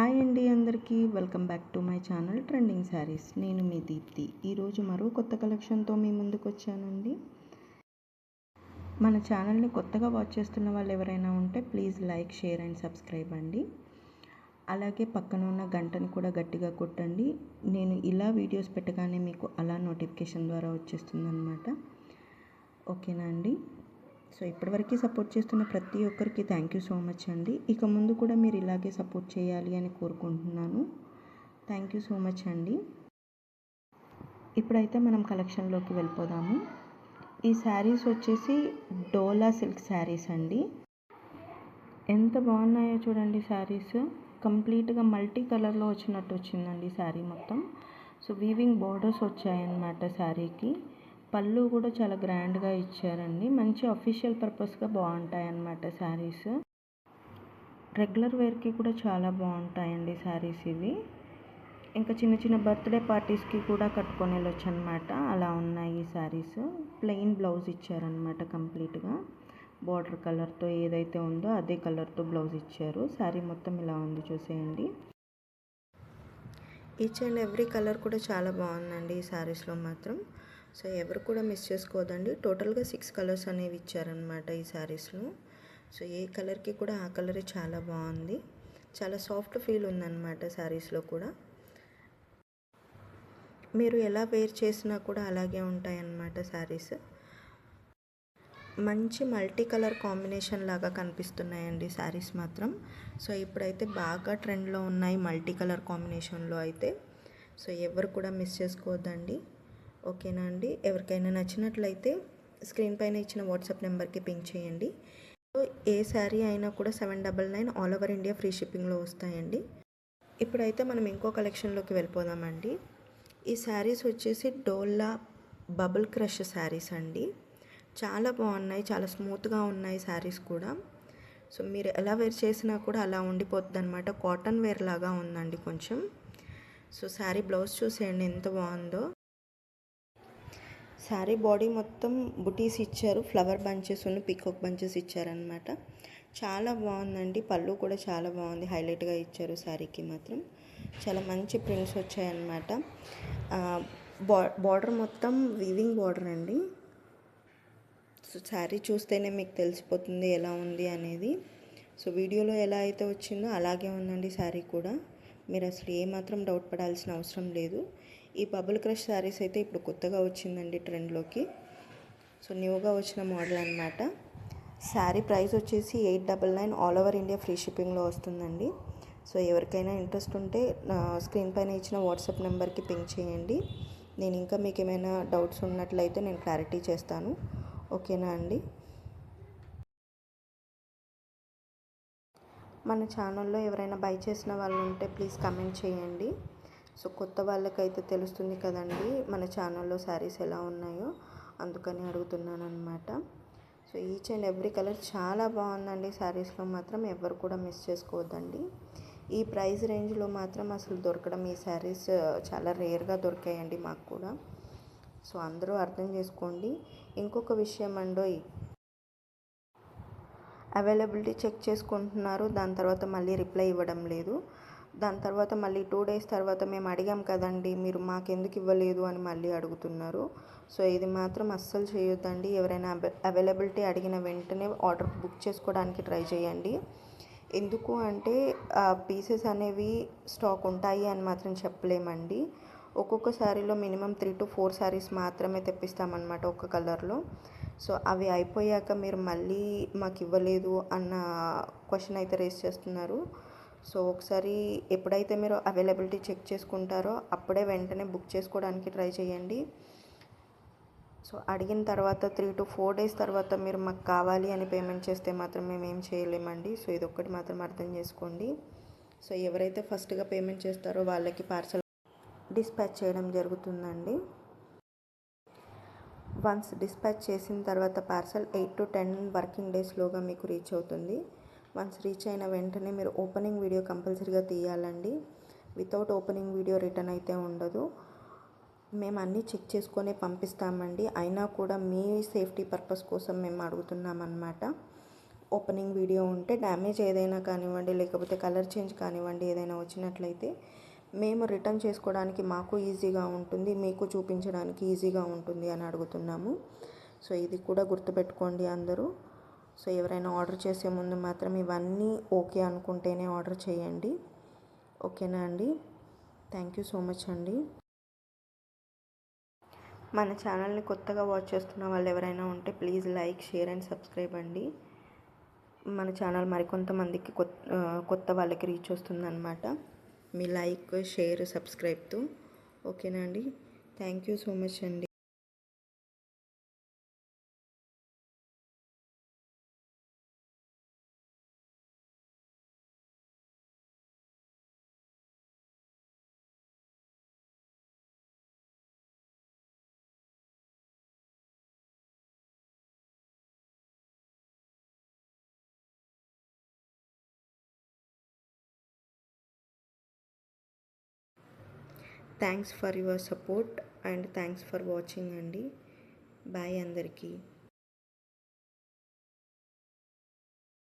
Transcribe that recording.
Hi అండి అందరికీ. Welcome back to my channel trending sarees. నేను మీ దీప్తి. ఈరోజు మరో కొత్త కలెక్షన్తో మీ ముందుకు వచ్చానండి. మన ఛానల్ని కొత్తగా వాచ్ చేస్తున్న వాళ్ళు ఎవరైనా ఉంటే please like share and subscribe అండి. అలాగే పక్కన ఉన్న గంటని కూడా గట్టిగా కొట్టండి. నేను ఇలా వీడియోస్ పెట్టగానే మీకు అలా నోటిఫికేషన్ ద్వారా వచ్చేస్తుంది అనమాట ఓకేనా అండి? సో ఇప్పటివరకు సపోర్ట్ చేస్తున్న ప్రతి ఒక్కరికి థ్యాంక్ యూ సో మచ్ అండి. ఇక ముందు కూడా మీరు ఇలాగే సపోర్ట్ చేయాలి అని కోరుకుంటున్నాను. థ్యాంక్ యూ సో మచ్ అండి. ఇప్పుడైతే మనం కలెక్షన్లోకి వెళ్ళిపోదాము. ఈ శారీస్ వచ్చేసి డోలా సిల్క్ శారీస్ అండి. ఎంత బాగున్నాయో చూడండి శారీస్ కంప్లీట్గా మల్టీ కలర్లో వచ్చినట్టు వచ్చిందండి శారీ మొత్తం. సో వీవింగ్ బార్డర్స్ వచ్చాయన్నమాట శారీకి పళ్ళు కూడా చాలా గ్రాండ్గా ఇచ్చారండి. మంచి అఫీషియల్ పర్పస్గా బాగుంటాయి అన్నమాట శారీస్. రెగ్యులర్ వేర్కి కూడా చాలా బాగుంటాయండి శారీస్ ఇవి. ఇంకా చిన్న చిన్న బర్త్డే పార్టీస్కి కూడా కట్టుకొని వెళ్ళొచ్చు అనమాట అలా ఉన్నాయి ఈ శారీస్. ప్లెయిన్ బ్లౌజ్ ఇచ్చారనమాట కంప్లీట్గా. బార్డర్ కలర్తో ఏదైతే ఉందో అదే కలర్తో బ్లౌజ్ ఇచ్చారు. శారీ మొత్తం ఇలా ఉంది చూసేయండి. ఈచ్ అండ్ ఎవ్రీ కలర్ కూడా చాలా బాగుందండి ఈ శారీస్లో మాత్రం. సో ఎవరు కూడా మిస్ చేసుకోవద్దండి. టోటల్గా సిక్స్ కలర్స్ అనేవి ఇచ్చారనమాట ఈ శారీస్లో. సో ఏ కలర్కి కూడా ఆ కలరే చాలా బాగుంది. చాలా సాఫ్ట్ ఫీల్ ఉందన్నమాట శారీస్లో కూడా. మీరు ఎలా వేర్ చేసినా కూడా అలాగే ఉంటాయన్నమాట శారీస్. మంచి మల్టీ కలర్ కాంబినేషన్ లాగా కనిపిస్తున్నాయండి శారీస్ మాత్రం. సో ఇప్పుడైతే బాగా ట్రెండ్లో ఉన్నాయి మల్టీ కలర్ కాంబినేషన్లో అయితే. సో ఎవరు కూడా మిస్ చేసుకోవద్దండి. ఓకేనా అండి? ఎవరికైనా నచ్చినట్లయితే స్క్రీన్ పైన ఇచ్చిన వాట్సాప్ నెంబర్కి పింక్ చేయండి. ఏ శారీ అయినా కూడా seven double nine all over India free షిప్పింగ్లో వస్తాయండి. ఇప్పుడైతే మనం ఇంకో కలెక్షన్లోకి వెళ్ళిపోదామండి. ఈ శారీస్ వచ్చేసి డోల్లా బబుల్ క్రష్ శారీస్ అండి. చాలా బాగున్నాయి చాలా స్మూత్గా ఉన్నాయి శారీస్ కూడా. సో మీరు ఎలా వేర్ చేసినా కూడా అలా ఉండిపోతుంది అనమాట కాటన్ వేర్ లాగా ఉందండి కొంచెం. సో శారీ బ్లౌజ్ చూసేయండి ఎంత బాగుందో. శారీ బాడీ మొత్తం బుటీస్ ఇచ్చారు ఫ్లవర్ బంచెస్ ఉన్న పీకాక్ బంచెస్ ఇచ్చారనమాట చాలా బాగుందండి పళ్ళు కూడా చాలా బాగుంది హైలైట్గా ఇచ్చారు శారీకి మాత్రం. చాలా మంచి ప్రింట్స్ వచ్చాయన్నమాట. బా బార్డర్ మొత్తం వీవింగ్ బార్డర్ అండి. సో శారీ చూస్తేనే మీకు తెలిసిపోతుంది ఎలా ఉంది అనేది. సో వీడియోలో ఎలా అయితే వచ్చిందో అలాగే ఉందండి శారీ కూడా. మీరు అసలు ఏమాత్రం డౌట్ పడాల్సిన అవసరం లేదు. ఈ బబుల్ క్రష్ శారీస్ అయితే ఇప్పుడు కొత్తగా వచ్చిందండి ట్రెండ్లోకి. సో న్యూగా వచ్చిన మోడల్ అనమాట శారీ ప్రైస్ వచ్చేసి eight double nine all over India free షిప్పింగ్లో వస్తుందండి. సో ఎవరికైనా ఇంట్రెస్ట్ ఉంటే స్క్రీన్ పైన ఇచ్చిన వాట్సాప్ నెంబర్కి పింక్ చేయండి. నేను ఇంకా మీకు ఏమైనా డౌట్స్ ఉన్నట్లయితే నేను క్లారిటీ చేస్తాను. ఓకేనా అండి? మన ఛానల్లో ఎవరైనా బై చేసిన వాళ్ళు ఉంటే ప్లీజ్ కమెంట్ చేయండి. సో కొత్త వాళ్ళకైతే తెలుస్తుంది కదండి మన ఛానల్లో శారీస్ ఎలా ఉన్నాయో అందుకని అడుగుతున్నాను అనమాట so each and every colour చాలా బాగుందండి శారీస్లో మాత్రం ఎవరు కూడా మిస్ చేసుకోవద్దండి. ఈ ప్రైస్ రేంజ్లో మాత్రం అసలు దొరకడం ఈ శారీస్ చాలా రేర్గా దొరికాయండి మాకు కూడా. సో అందరూ అర్థం చేసుకోండి. ఇంకొక విషయం అండోయ్ అవైలబిలిటీ చెక్ చేసుకుంటున్నారు దాని తర్వాత మళ్ళీ రిప్లై ఇవ్వడం లేదు. దాని తర్వాత మళ్ళీ టూ డేస్ తర్వాత మేము అడిగాం కదండి మీరు మాకెందుకు ఇవ్వలేదు అని మళ్ళీ అడుగుతున్నారు. సో ఇది మాత్రం అస్సలు చేయొద్దండి. ఎవరైనా అవైలబిలిటీ అడిగిన వెంటనే ఆర్డర్ బుక్ చేసుకోవడానికి ట్రై చేయండి. ఎందుకు అంటే పీసెస్ అనేవి స్టాక్ ఉంటాయి అని మాత్రం చెప్పలేమండి. ఒక్కొక్క శారీలో minimum three to four sarees మాత్రమే తెప్పిస్తామన్నమాట ఒక కలర్లో. సో అవి అయిపోయాక మీరు మళ్ళీ మాకు ఇవ్వలేదు అన్న క్వశ్చన్ అయితే రేస్ చేస్తున్నారు. సో ఒకసారి ఎప్పుడైతే మీరు అవైలబిలిటీ చెక్ చేసుకుంటారో అప్పుడే వెంటనే బుక్ చేసుకోవడానికి ట్రై చేయండి. సో అడిగిన తర్వాత త్రీ టు ఫోర్ డేస్ తర్వాత మీరు మాకు కావాలి అని పేమెంట్ చేస్తే మాత్రం మేము ఏం చేయలేమండి. సో ఇది ఒక్కటి మాత్రం అర్థం చేసుకోండి. సో ఎవరైతే ఫస్ట్గా పేమెంట్ చేస్తారో వాళ్ళకి పార్సల్ డిస్పాచ్ చేయడం జరుగుతుందండి. వన్స్ డిస్పాచ్ చేసిన తర్వాత parcel eight to ten working డేస్లోగా మీకు రీచ్ అవుతుంది. వన్స్ రీచ్ అయిన వెంటనే మీరు ఓపెనింగ్ వీడియో కంపల్సరీగా తీయాలండి. వితౌట్ ఓపెనింగ్ వీడియో రిటర్న్ అయితే ఉండదు. మేము అన్నీ చెక్ చేసుకొని పంపిస్తామండి. అయినా కూడా మీ సేఫ్టీ పర్పస్ కోసం మేము అడుగుతున్నామన్నమాట. ఓపెనింగ్ వీడియో ఉంటే డ్యామేజ్ ఏదైనా కానివ్వండి లేకపోతే కలర్ చేంజ్ కానివ్వండి ఏదైనా వచ్చినట్లయితే మేము రిటర్న్ చేసుకోవడానికి మాకు ఈజీగా ఉంటుంది మీకు చూపించడానికి ఈజీగా ఉంటుంది అని అడుగుతున్నాము. సో ఇది కూడా గుర్తుపెట్టుకోండి అందరూ. సో ఎవరైనా ఆర్డర్ చేసే ముందు మాత్రం ఇవన్నీ ఓకే అనుకుంటేనే ఆర్డర్ చేయండి. ఓకేనా అండి? థ్యాంక్ యూ సో మచ్ అండి. మన ఛానల్ని కొత్తగా వాచ్ చేస్తున్న వాళ్ళు ఎవరైనా ఉంటే please like share and subscribe అండి. మన ఛానల్ మరికొంతమందికి కొత్త కొత్త వాళ్ళకి రీచ్ వస్తుందన్నమాట. మీ లైక్ షేర్ సబ్స్క్రైబ్తో. ఓకేనా అండి? థ్యాంక్ యూ సో మచ్ అండి. Thanks for your support and thanks for watching అండి. బాయ్ అందరికీ.